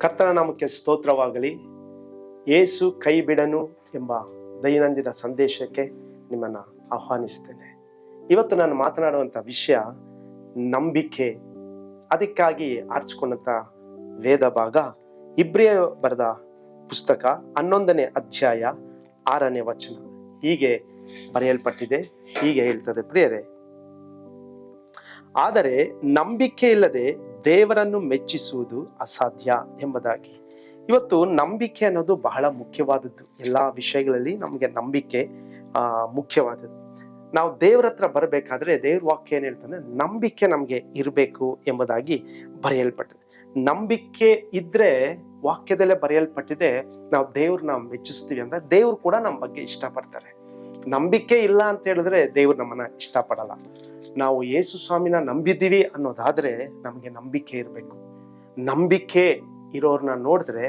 ಕರ್ತನ ನಾಮಕ್ಕೆ ಸ್ತೋತ್ರವಾಗಲಿ. ಏಸು ಕೈ ಬಿಡನು ಎಂಬ ದೈನಂದಿನ ಸಂದೇಶಕ್ಕೆ ನಿಮ್ಮನ್ನು ಆಹ್ವಾನಿಸ್ತೇನೆ. ಇವತ್ತು ನಾನು ಮಾತನಾಡುವಂಥ ವಿಷಯ ನಂಬಿಕೆ, ಅದಕ್ಕಾಗಿ ಆರಿಸಿಕೊಂಡಂಥ ವೇದ ಭಾಗ ಇಬ್ರಿಯ ಬರೆದ ಪುಸ್ತಕ ಹನ್ನೊಂದನೇ ಅಧ್ಯಾಯ ಆರನೇ ವಚನ. ಹೀಗೆ ಬರೆಯಲ್ಪಟ್ಟಿದೆ, ಹೀಗೆ ಹೇಳ್ತದೆ ಪ್ರಿಯರೇ. ಆದರೆ ನಂಬಿಕೆ ಇಲ್ಲದೆ ದೇವರನ್ನು ಮೆಚ್ಚಿಸುವುದು ಅಸಾಧ್ಯ ಎಂಬುದಾಗಿ. ಇವತ್ತು ನಂಬಿಕೆ ಅನ್ನೋದು ಬಹಳ ಮುಖ್ಯವಾದದ್ದು. ಎಲ್ಲ ವಿಷಯಗಳಲ್ಲಿ ನಮಗೆ ನಂಬಿಕೆ ಮುಖ್ಯವಾದದ್ದು. ನಾವು ದೇವ್ರ ಹತ್ರ ಬರಬೇಕಾದ್ರೆ ದೇವ್ರ ವಾಕ್ಯ ಏನು ಹೇಳ್ತಾನೆ, ನಂಬಿಕೆ ನಮಗೆ ಇರಬೇಕು ಎಂಬುದಾಗಿ ಬರೆಯಲ್ಪಟ್ಟಿದೆ. ನಂಬಿಕೆ ಇದ್ರೆ ವಾಕ್ಯದಲ್ಲೇ ಬರೆಯಲ್ಪಟ್ಟಿದೆ, ನಾವು ದೇವ್ರನ್ನ ಮೆಚ್ಚಿಸ್ತೀವಿ ಅಂದ್ರೆ ದೇವ್ರು ಕೂಡ ನಮ್ಮ ಬಗ್ಗೆ ಇಷ್ಟಪಡ್ತಾರೆ. ನಂಬಿಕೆ ಇಲ್ಲ ಅಂತ ಹೇಳಿದ್ರೆ ದೇವ್ರು ನಮ್ಮನ್ನ ಇಷ್ಟಪಡಲ್ಲ. ನಾವು ಯೇಸು ಸ್ವಾಮಿನ ನಂಬಿದ್ದೀವಿ ಅನ್ನೋದಾದ್ರೆ ನಮಗೆ ನಂಬಿಕೆ ಇರಬೇಕು. ನಂಬಿಕೆ ಇರೋರನ್ನ ನೋಡಿದ್ರೆ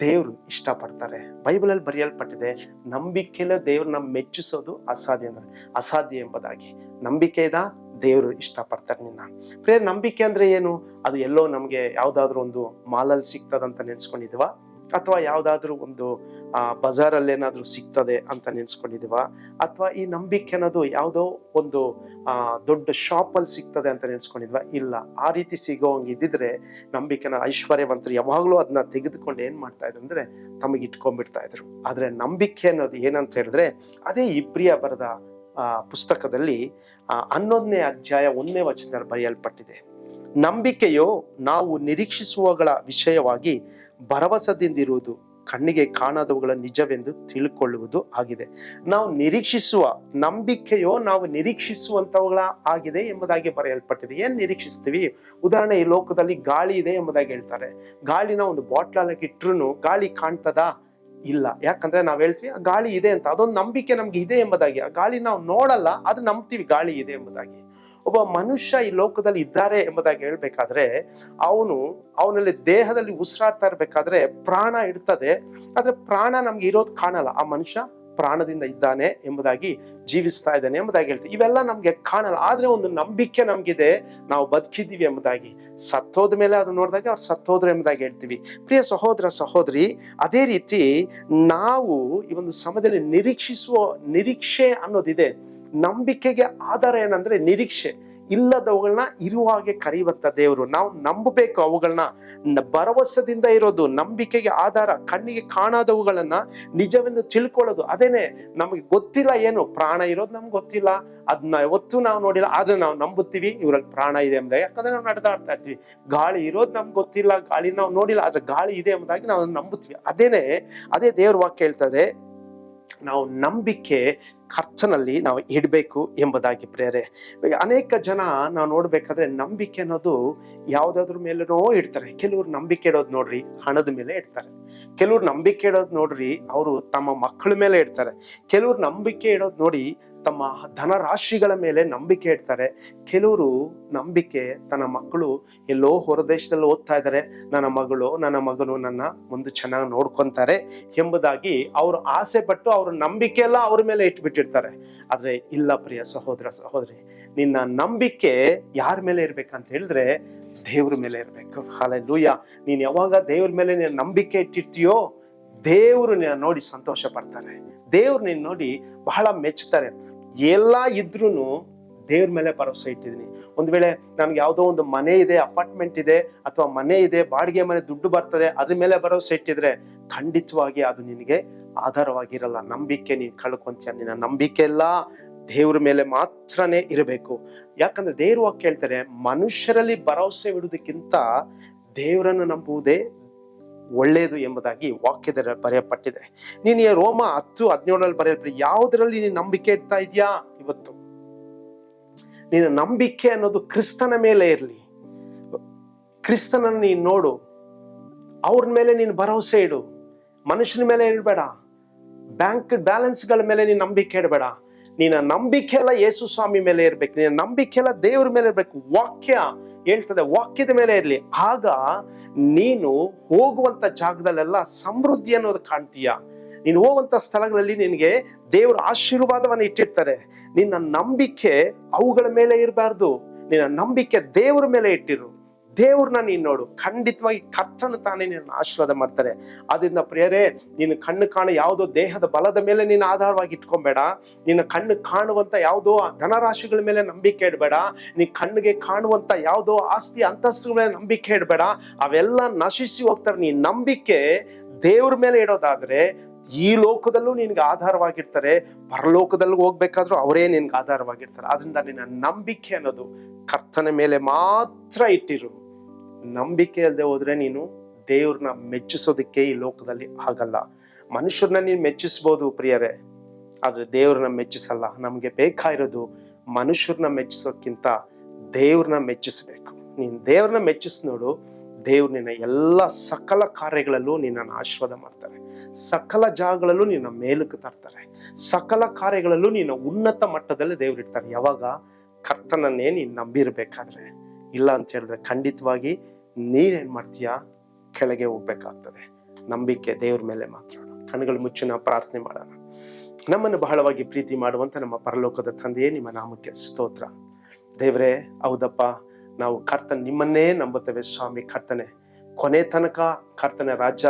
ದೇವ್ರು ಇಷ್ಟಪಡ್ತಾರೆ. ಬೈಬಲಲ್ಲಿ ಬರೆಯಲ್ಪಟ್ಟಿದೆ ನಂಬಿಕೆಲ್ಲ ದೇವ್ರನ್ನ ಮೆಚ್ಚಿಸೋದು ಅಸಾಧ್ಯ ಅಂದ್ರೆ, ಅಸಾಧ್ಯ ಎಂಬುದಾಗಿ. ನಂಬಿಕೆದ ದೇವರು ಇಷ್ಟಪಡ್ತಾರೆ ನಿನ್ನ. ಪ್ರೇರ್ ನಂಬಿಕೆ ಅಂದ್ರೆ ಏನು? ಅದು ಎಲ್ಲೋ ನಮಗೆ ಯಾವುದಾದ್ರೂ ಒಂದು ಮಾಲಲ್ಲಿ ಸಿಗ್ತದಂತ ನೆನ್ಸ್ಕೊಂಡಿದ್ವಾ? ಅಥವಾ ಯಾವುದಾದ್ರೂ ಒಂದು, ಆ ಬಜಾರಲ್ಲಿ ಏನಾದ್ರೂ ಸಿಗ್ತದೆ ಅಂತ ನೆನೆಸ್ಕೊಂಡಿದ್ದೀವ? ಅಥವಾ ಈ ನಂಬಿಕೆ ಅನ್ನೋದು ಯಾವುದೋ ಒಂದು ದೊಡ್ಡ ಶಾಪಲ್ಲಿ ಸಿಗ್ತದೆ ಅಂತ ನೆನ್ಸ್ಕೊಂಡಿದ್ವಾ? ಇಲ್ಲ. ಆ ರೀತಿ ಸಿಗೋ ಹಂಗೆ ಇದ್ದಿದ್ರೆ ನಂಬಿಕೆನ ಐಶ್ವರ್ಯವಂತರು ಯಾವಾಗಲೂ ಅದನ್ನ ತೆಗೆದುಕೊಂಡು ಏನು ಮಾಡ್ತಾ ಇದ್ರು ಅಂದ್ರೆ ತಮಗೆ ಇಟ್ಕೊಂಡ್ಬಿಡ್ತಾ ಇದ್ರು. ಆದರೆ ನಂಬಿಕೆ ಅನ್ನೋದು ಏನಂತ ಹೇಳಿದ್ರೆ ಅದೇ ಇಬ್ರಿಯ ಬರೆದ ಪುಸ್ತಕದಲ್ಲಿ ಹನ್ನೊಂದನೇ ಅಧ್ಯಾಯ ಒಂದನೇ ವಚನದಲ್ಲಿ ಬರೆಯಲ್ಪಟ್ಟಿದೆ. ನಂಬಿಕೆಯು ನಾವು ನಿರೀಕ್ಷಿಸುವಗಳ ವಿಷಯವಾಗಿ ಭರವಸದಿಂದಿರುವುದು ಕಣ್ಣಿಗೆ ಕಾಣದವುಗಳ ನಿಜವೆಂದು ತಿಳ್ಕೊಳ್ಳುವುದು ಆಗಿದೆ. ನಾವು ನಿರೀಕ್ಷಿಸುವ, ನಂಬಿಕೆಯೋ ನಾವು ನಿರೀಕ್ಷಿಸುವಂಥವುಗಳ ಆಗಿದೆ ಎಂಬುದಾಗಿ ಬರೆಯಲ್ಪಟ್ಟಿದೆ. ಏನು ನಿರೀಕ್ಷಿಸ್ತೀವಿ? ಉದಾಹರಣೆ, ಈ ಲೋಕದಲ್ಲಿ ಗಾಳಿ ಇದೆ ಎಂಬುದಾಗಿ ಹೇಳ್ತಾರೆ. ಗಾಳಿನ ಒಂದು ಬಾಟ್ಲಲ್ಲಿ ಇಟ್ಟರು ಗಾಳಿ ಕಾಣ್ತದಾ? ಇಲ್ಲ. ಯಾಕಂದ್ರೆ ನಾವ್ ಹೇಳ್ತೀವಿ, ಆ ಗಾಳಿ ಇದೆ ಅಂತ. ಅದೊಂದು ನಂಬಿಕೆ ನಮ್ಗೆ ಇದೆ ಎಂಬುದಾಗಿ. ಆ ಗಾಳಿ ನಾವು ನೋಡಲ್ಲ, ಅದು ನಂಬ್ತೀವಿ ಗಾಳಿ ಇದೆ ಎಂಬುದಾಗಿ. ಒಬ್ಬ ಮನುಷ್ಯ ಈ ಲೋಕದಲ್ಲಿ ಇದ್ದಾರೆ ಎಂಬುದಾಗಿ ಹೇಳ್ಬೇಕಾದ್ರೆ, ಅವನು ಅವನಲ್ಲಿ ದೇಹದಲ್ಲಿ ಉಸಿರಾಡ್ತಾ ಇರ್ಬೇಕಾದ್ರೆ ಪ್ರಾಣ ಇಡ್ತದೆ. ಆದ್ರೆ ಪ್ರಾಣ ನಮ್ಗೆ ಇರೋದು ಕಾಣಲ್ಲ. ಆ ಮನುಷ್ಯ ಪ್ರಾಣದಿಂದ ಇದ್ದಾನೆ ಎಂಬುದಾಗಿ ಜೀವಿಸ್ತಾ ಇದ್ದಾನೆ ಎಂಬುದಾಗಿ ಹೇಳ್ತೀವಿ. ಇವೆಲ್ಲ ನಮ್ಗೆ ಕಾಣಲ್ಲ. ಆದ್ರೆ ಒಂದು ನಂಬಿಕೆ ನಮ್ಗಿದೆ. ನಾವು ಬದುಕಿದ್ದೀವಿ ಎಂಬುದಾಗಿ. ಸತ್ತೋದ ಮೇಲೆ ಅದು ನೋಡಿದಾಗ ಅವ್ರು ಸತ್ತೋದ್ರೆ ಎಂಬುದಾಗಿ ಹೇಳ್ತೀವಿ. ಪ್ರಿಯ ಸಹೋದರ, ಸಹೋದರಿ, ಅದೇ ರೀತಿ ನಾವು ಈ ಒಂದು ಸಮಯದಲ್ಲಿ ನಿರೀಕ್ಷಿಸುವ ನಿರೀಕ್ಷೆ ಅನ್ನೋದಿದೆ. ನಂಬಿಕೆಗೆ ಆಧಾರ ಏನಂದ್ರೆ ನಿರೀಕ್ಷೆ. ಇಲ್ಲದವುಗಳನ್ನ ಇರುವ ಹಾಗೆ ಕರೆಯುವಂತ ದೇವರು. ನಾವು ನಂಬಬೇಕು ಅವುಗಳನ್ನ ಭರವಸದಿಂದ ಇರೋದು, ನಂಬಿಕೆಗೆ ಆಧಾರ, ಕಣ್ಣಿಗೆ ಕಾಣದವುಗಳನ್ನ ನಿಜವೆಂದು ತಿಳ್ಕೊಳ್ಳೋದು. ಅದೇನೆ, ನಮಗೆ ಗೊತ್ತಿಲ್ಲ ಏನು, ಪ್ರಾಣ ಇರೋದು ನಮ್ಗೆ ಗೊತ್ತಿಲ್ಲ. ಅದನ್ನ ಯಾವತ್ತೂ ನಾವು ನೋಡಿಲ್ಲ. ಆದ್ರೆ ನಾವು ನಂಬುತ್ತೀವಿ, ಇವರಲ್ಲಿ ಪ್ರಾಣ ಇದೆ ಎಂಬುದಾಗಿ. ಯಾಕಂದ್ರೆ ನಾವು ನಡೆದಾಡ್ತಾ ಇರ್ತೀವಿ. ಗಾಳಿ ಇರೋದು ನಮ್ಗೆ ಗೊತ್ತಿಲ್ಲ, ಗಾಳಿ ನಾವು ನೋಡಿಲ್ಲ, ಆದ್ರೆ ಗಾಳಿ ಇದೆ ಎಂಬುದಾಗಿ ನಾವು ನಂಬುತ್ತೀವಿ. ಅದೇನೆ, ಅದೇ ದೇವ್ರ ವಾಕ್ಯ ಹೇಳ್ತದೆ ನಾವು ನಂಬಿಕೆ ಕರ್ತನಲ್ಲಿ ನಾವು ಇಡಬೇಕು ಎಂಬುದಾಗಿ ಪ್ರೇರೆ. ಅನೇಕ ಜನ ನಾವು ನೋಡ್ಬೇಕಾದ್ರೆ ನಂಬಿಕೆ ಅನ್ನೋದು ಯಾವ್ದಾದ್ರ ಮೇಲೇನೋ ಇಡ್ತಾರೆ. ಕೆಲವ್ರು ನಂಬಿಕೆ ಇಡೋದು ನೋಡ್ರಿ, ಹಣದ ಮೇಲೆ ಇಡ್ತಾರೆ. ಕೆಲವ್ರು ನಂಬಿಕೆ ಇಡೋದು ನೋಡ್ರಿ, ಅವರು ತಮ್ಮ ಮಕ್ಕಳ ಮೇಲೆ ಇಡ್ತಾರೆ. ಕೆಲವ್ರು ನಂಬಿಕೆ ಇಡೋದು ನೋಡಿ ತಮ್ಮ ಧನರಾಶಿಗಳ ಮೇಲೆ ನಂಬಿಕೆ ಇಡ್ತಾರೆ. ಕೆಲವರು ನಂಬಿಕೆ ತನ್ನ ಮಕ್ಕಳು ಎಲ್ಲೋ ಹೊರದೇಶದಲ್ಲಿ ಓದ್ತಾ ಇದ್ದಾರೆ. ನನ್ನ ಮಗಳು, ನನ್ನ ಮಗನು ನನ್ನ ಮುಂದೆ ಚೆನ್ನಾಗಿ ನೋಡ್ಕೊಂತಾರೆ ಎಂಬುದಾಗಿ ಅವರು ಆಸೆ ಪಟ್ಟು ಅವ್ರ ನಂಬಿಕೆ ಎಲ್ಲ ಅವ್ರ ಮೇಲೆ ಇಟ್ಬಿಟ್ಟಿರ್ತಾರೆ ಆದ್ರೆ, ಇಲ್ಲ ಪ್ರಿಯ ಸಹೋದರ ಸಹೋದರಿ, ನಿನ್ನ ನಂಬಿಕೆ ಯಾರ ಮೇಲೆ ಇರ್ಬೇಕಂತ ಹೇಳಿದ್ರೆ, ದೇವ್ರ ಮೇಲೆ ಇರಬೇಕು. ಹಾಲೆ ಲೂಯ ನೀನು ಯಾವಾಗ ದೇವ್ರ ಮೇಲೆ ನೀನು ನಂಬಿಕೆ ಇಟ್ಟಿರ್ತೀಯೋ, ದೇವ್ರು ನಿನ್ನ ನೋಡಿ ಸಂತೋಷ ಪಡ್ತಾರೆ. ದೇವ್ರು ನೀನ್ ನೋಡಿ ಬಹಳ ಮೆಚ್ಚುತ್ತಾರೆ ಎಲ್ಲ ಇದ್ರೂನು ದೇವ್ರ ಮೇಲೆ ಭರವಸೆ ಇಟ್ಟಿದ್ದೀನಿ. ಒಂದು ವೇಳೆ ನಮ್ಗೆ ಯಾವುದೋ ಒಂದು ಮನೆ ಇದೆ, ಅಪಾರ್ಟ್ಮೆಂಟ್ ಇದೆ, ಅಥವಾ ಮನೆ ಇದೆ, ಬಾಡಿಗೆ ಮನೆ ದುಡ್ಡು ಬರ್ತದೆ, ಅದ್ರ ಮೇಲೆ ಭರವಸೆ ಇಟ್ಟಿದ್ರೆ ಖಂಡಿತವಾಗಿ ಅದು ನಿನಗೆ ಆಧಾರವಾಗಿರಲ್ಲ. ನಂಬಿಕೆ ನೀನು ಕಳ್ಕೊಂತೀಯ, ನಿನ್ನ ನಂಬಿಕೆ ಎಲ್ಲ ದೇವ್ರ ಮೇಲೆ ಮಾತ್ರನೇ ಇರಬೇಕು. ಯಾಕಂದ್ರೆ ದೇವ್ರ ವಾಕ್ಯ ಹೇಳ್ತಾರೆ ಮನುಷ್ಯರಲ್ಲಿ ಭರವಸೆ ಬಿಡುವುದಕ್ಕಿಂತ ದೇವರನ್ನು ನಂಬುವುದೇ ಒಳ್ಳೆಯದು ಎಂಬುದಾಗಿ ವಾಕ್ಯದ ಬರೆಯಪಟ್ಟಿದೆ ನೀನು ರೋಮ ಹತ್ತು ಹದಿನೇಳರಲ್ಲಿ ಬರೆಯಲ್ಪಟ್ಟ ಯಾವುದರಲ್ಲಿ ನೀನು ನಂಬಿಕೆ ಇಡ್ತಾ ಇದೆಯಾ? ಇವತ್ತು. ನಿನ್ನ ನಂಬಿಕೆ ಅನ್ನೋದು ಕ್ರಿಸ್ತನ ಮೇಲೆ ಇರಲಿ. ಕ್ರಿಸ್ತನನ್ನು ನೀನು ನೋಡು. ಅವ್ರ ಮೇಲೆ ನೀನು ಭರವಸೆ ಇಡು. ಮನುಷ್ಯನ ಮೇಲೆ ಇಡಬೇಡ. ಬ್ಯಾಂಕ್ ಬ್ಯಾಲೆನ್ಸ್ಗಳ ಮೇಲೆ ನೀನು ನಂಬಿಕೆ ಇಡಬೇಡ. ನಿನ್ನ ನಂಬಿಕೆ ಎಲ್ಲ ಯೇಸು ಸ್ವಾಮಿ ಮೇಲೆ ಇರಬೇಕು. ನಿನ್ನ ನಂಬಿಕೆ ಎಲ್ಲ ದೇವ್ರ ಮೇಲೆ ಇರಬೇಕು. ವಾಕ್ಯ ಹೇಳ್ತದೆ, ವಾಕ್ಯದ ಮೇಲೆ ಇರಲಿ. ಆಗ ನೀನು ಹೋಗುವಂತ ಜಾಗದಲ್ಲೆಲ್ಲ ಸಮೃದ್ಧಿ ಅನ್ನೋದು ಕಾಣ್ತೀಯ? ನೀನು ಹೋಗುವಂಥ ಸ್ಥಳಗಳಲ್ಲಿ ನಿನಗೆ ದೇವರ ಆಶೀರ್ವಾದವನ್ನು ಇಟ್ಟಿರ್ತಾರೆ. ನಿನ್ನ ನಂಬಿಕೆ ಅವುಗಳ ಮೇಲೆ ಇರಬಾರ್ದು. ನಿನ್ನ ನಂಬಿಕೆ ದೇವರ ಮೇಲೆ ಇಟ್ಟಿರು. ದೇವ್ರನ್ನ ನೀನು ನೋಡು. ಖಂಡಿತವಾಗಿ ಕರ್ತನ ತಾನೇ ನಿನ್ನ ಆಶೀರ್ವಾದ ಮಾಡ್ತಾರೆ. ಅದರಿಂದ ಪ್ರಿಯರೇ, ನಿನ್ನ ಕಣ್ಣು ಕಾಣ ಯಾವುದೋ ದೇಹದ ಬಲದ ಮೇಲೆ ನೀನು ಆಧಾರವಾಗಿ ಇಟ್ಕೊಬೇಡ. ನಿನ್ನ ಕಣ್ಣು ಕಾಣುವಂತ ಯಾವುದೋ ಧನರಾಶಿಗಳ ಮೇಲೆ ನಂಬಿಕೆ ಇಡಬೇಡ. ನೀ ಕಣ್ಣಿಗೆ ಕಾಣುವಂತ ಯಾವುದೋ ಆಸ್ತಿ ಅಂತಸ್ತುಗಳ ಮೇಲೆ ನಂಬಿಕೆ ಇಡಬೇಡ. ಅವೆಲ್ಲ ನಶಿಸಿ ಹೋಗ್ತಾರೆ ನೀನ್ ನಂಬಿಕೆ ದೇವ್ರ ಮೇಲೆ ಇಡೋದಾದ್ರೆ ಈ ಲೋಕದಲ್ಲೂ ನಿನ್ಗೆ ಆಧಾರವಾಗಿರ್ತಾರೆ, ಪರಲೋಕದಲ್ಲೂ ಹೋಗ್ಬೇಕಾದ್ರೂ ಅವರೇ ನಿನ್ಗೆ ಆಧಾರವಾಗಿರ್ತಾರೆ. ಅದರಿಂದ ನಿನ್ನ ನಂಬಿಕೆ ಅನ್ನೋದು ಕರ್ತನ ಮೇಲೆ ಮಾತ್ರ ಇಟ್ಟಿರು. ನಂಬಿಕೆ ಅಲ್ಲದೆ ಹೋದ್ರೆ ನೀನು ದೇವ್ರನ್ನ ಮೆಚ್ಚಿಸೋದಕ್ಕೆ ಈ ಲೋಕದಲ್ಲಿ ಆಗಲ್ಲ. ಮನುಷ್ಯರನ್ನ ನೀನು ಮೆಚ್ಚಿಸ್ಬೋದು ಪ್ರಿಯರೇ, ಆದರೆ ದೇವ್ರನ್ನ ಮೆಚ್ಚಿಸಲ್ಲ. ನಮಗೆ ಬೇಕಾಗಿರೋದು ಮನುಷ್ಯರನ್ನ ಮೆಚ್ಚಿಸೋಕ್ಕಿಂತ ದೇವ್ರನ್ನ ಮೆಚ್ಚಿಸ್ಬೇಕು. ನೀನು ದೇವ್ರನ್ನ ಮೆಚ್ಚಿಸ್ ನೋಡು ದೇವ್ರು ನಿನ್ನ ಎಲ್ಲ ಸಕಲ ಕಾರ್ಯಗಳಲ್ಲೂ ನಿನ್ನನ್ನು ಆಶೀರ್ವಾದ ಮಾಡ್ತಾರೆ. ಸಕಲ ಜಾಗಗಳಲ್ಲೂ ನಿನ್ನ ಮೇಲಕ್ಕೆ ತರ್ತಾರೆ. ಸಕಲ ಕಾರ್ಯಗಳಲ್ಲೂ ನಿನ್ನ ಉನ್ನತ ಮಟ್ಟದಲ್ಲಿ ದೇವ್ರು ಇರ್ತಾರೆ ಯಾವಾಗ? ಕರ್ತನನ್ನೇ ನೀನು ನಂಬಿರ್ಬೇಕಾದ್ರೆ. ಇಲ್ಲ ಅಂತ ಹೇಳಿದ್ರೆ ಖಂಡಿತವಾಗಿ ನೀನೇನು ಮಾಡ್ತೀಯಾ? ಕೆಳಗೆ ಹೋಗ್ಬೇಕಾಗ್ತದೆ. ನಂಬಿಕೆ ದೇವ್ರ ಮೇಲೆ ಮಾತ್ರ. ಕಣ್ಗಳು ನಾವು ಪ್ರಾರ್ಥನೆ ಮಾಡೋಣ. ನಮ್ಮನ್ನು ಬಹಳವಾಗಿ ಪ್ರೀತಿ ಮಾಡುವಂತ ನಮ್ಮ ಪರಲೋಕದ ತಂದೆಯೇ ನಿಮ್ಮ ನಾಮಕ್ಕೆ ಸ್ತೋತ್ರ. ದೇವರೇ, ಹೌದಪ್ಪ. ನಾವು ಕರ್ತನ ನಿಮ್ಮನ್ನೇ ನಂಬುತ್ತೇವೆ ಸ್ವಾಮಿ ಕರ್ತನೆ. ಕೊನೆ ತನಕ ಕರ್ತನೆ ರಾಜ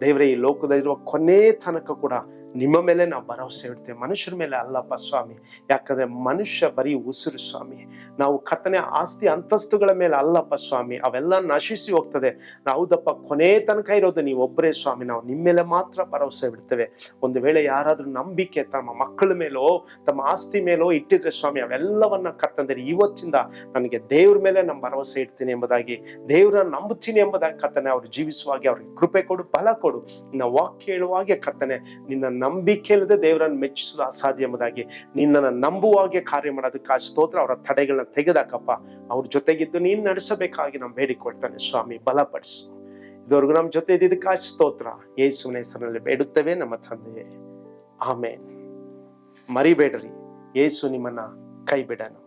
ದೇವರೇ, ಈ ಲೋಕದಲ್ಲಿರುವ ಕೊನೆ ತನಕ ಕೂಡ ನಿಮ್ಮ ಮೇಲೆ ನಾವು ಭರವಸೆ ಇಡ್ತೇವೆ. ಮನುಷ್ಯರ ಮೇಲೆ ಅಲ್ಲಪ್ಪ ಸ್ವಾಮಿ. ಯಾಕಂದ್ರೆ ಮನುಷ್ಯ ಬರೀ ಉಸಿರು ಸ್ವಾಮಿ. ನಾವು ಕರ್ತನೆ ಆಸ್ತಿ ಅಂತಸ್ತುಗಳ ಮೇಲೆ ಅಲ್ಲಪ್ಪ ಸ್ವಾಮಿ. ಅವೆಲ್ಲ ನಶಿಸಿ ಹೋಗ್ತದೆ. ಹೌದಪ್ಪ, ಕೊನೆ ತನಕ ಇರೋದು ನೀವು ಒಬ್ಬರೇ ಸ್ವಾಮಿ. ನಾವು ನಿಮ್ಮ ಮೇಲೆ ಮಾತ್ರ ಭರವಸೆ ಬಿಡ್ತೇವೆ ಒಂದು ವೇಳೆ ಯಾರಾದ್ರೂ ನಂಬಿಕೆ ತಮ್ಮ ಮಕ್ಕಳ ಮೇಲೋ, ತಮ್ಮ ಆಸ್ತಿ ಮೇಲೋ ಇಟ್ಟಿದ್ರೆ ಸ್ವಾಮಿ, ಅವೆಲ್ಲವನ್ನ ಕರ್ತಂದ್ರೆ ಇವತ್ತಿಂದ ನನಗೆ ದೇವ್ರ ಮೇಲೆ ನಮ್ಮ ಭರವಸೆ ಇಡ್ತೀನಿ ಎಂಬುದಾಗಿ, ದೇವ್ರನ್ನ ನಂಬುತ್ತೀನಿ ಎಂಬುದಾಗಿ ಕರ್ತನೆ ಅವ್ರು ಜೀವಿಸುವಾಗೆ ಅವ್ರಿಗೆ ಕೃಪೆ ಕೊಡು ಬಲ ಕೊಡು. ನಾವು ವಾಕ್ ಹೇಳುವಾಗೆ ಕರ್ತನೆ ನಿನ್ನ ನಂಬಿಕೆ ಇಲ್ಲದೆ ದೇವರನ್ನು ಮೆಚ್ಚಿಸಲು ಅಸಾಧ್ಯ ಎಂಬುದಾಗಿ ನಿನ್ನನ್ನು ನಂಬುವಾಗೆ ಕಾರ್ಯ ಮಾಡೋದಕ್ಕೆ ಸ್ತೋತ್ರ ಅವರ ತಡೆಗಳನ್ನ ತೆಗೆದಾಕಪ್ಪ. ಅವ್ರ ಜೊತೆಗಿದ್ದು ನೀನು ನಡೆಸಬೇಕಾಗಿ ನಾವು ಬೇಡಿಕೊಳ್ತಾನೆ ಸ್ವಾಮಿ, ಬಲಪಡಿಸು. ಇದುವರೆಗೂ ನಮ್ಮ ಜೊತೆ ಇದ್ದಿದ್ದಕ್ಕೆ ಸ್ತೋತ್ರ. ಯೇಸುವಿನ ಹೆಸರಿನಲ್ಲಿ ಬೇಡುತ್ತೇವೆ ನಮ್ಮ ತಂದೆಯೇ. ಆಮೇನ್. ಮರಿಬೇಡ್ರಿ. ಯೇಸು ನಿಮ್ಮನ್ನ ಕೈ ಬಿಡನು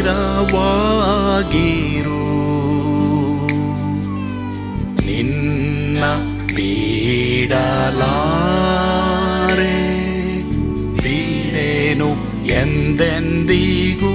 ಸ್ಥಿರವಾಗಿರು. ನಿನ್ನ ಬೀಡಲಾರೆ ಬೀಡೇನು ಎಂದೆಂದಿಗೂ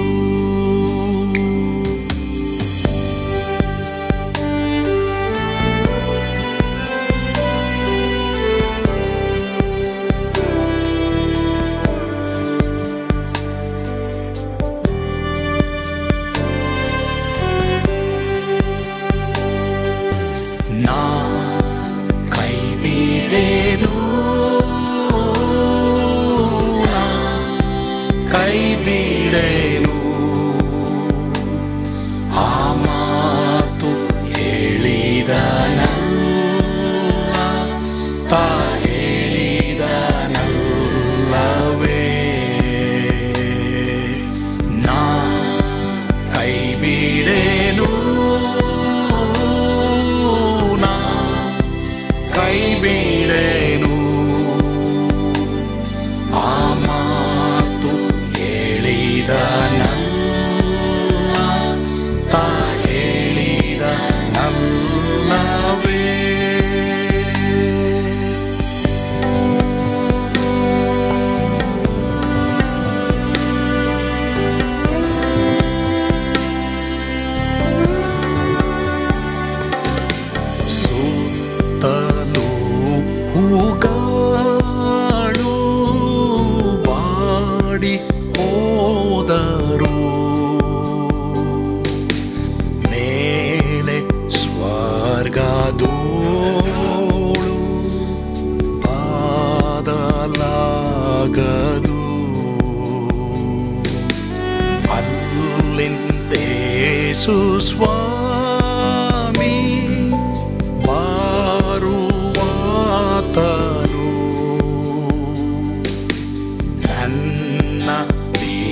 ನನ್ನ ಬೀಡಲಾರ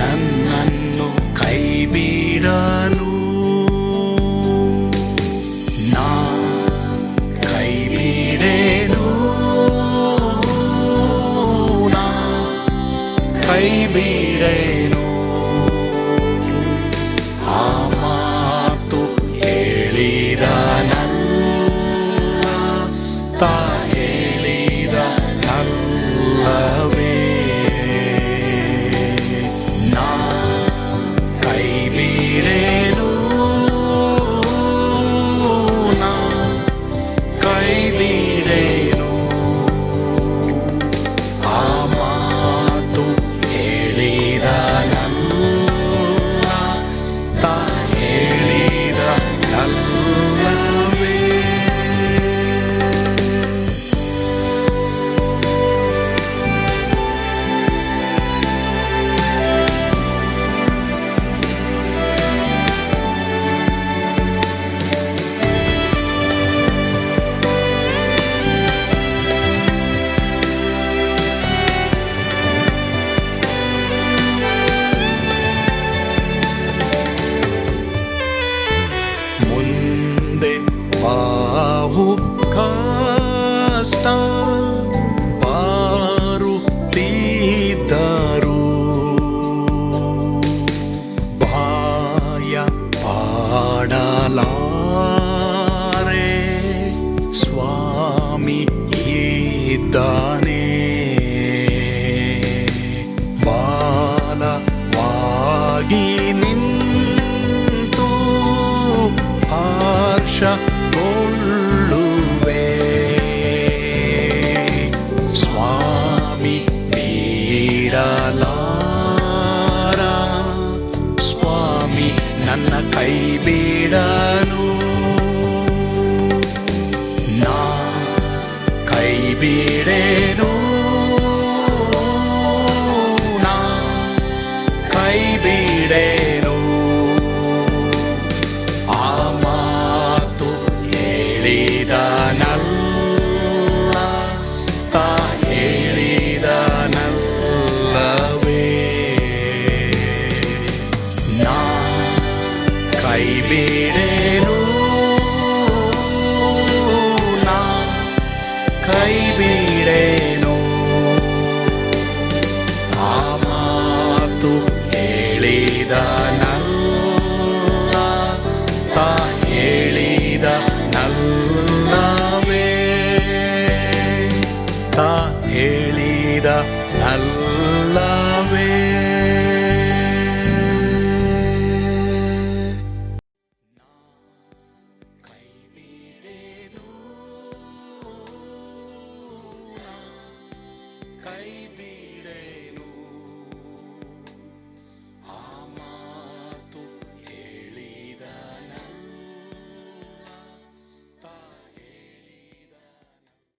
ನನ್ನನ್ನು ಕೈ ಬೀಡಲು ನಾ ಕೈ ಬೀಡೇನು ನಾ ಕೈ ಬೀಡೇನು ಆ ಮಾತು ಹೇಳಿದ ನನ್ನ ತಾ தானே পাইবে রে।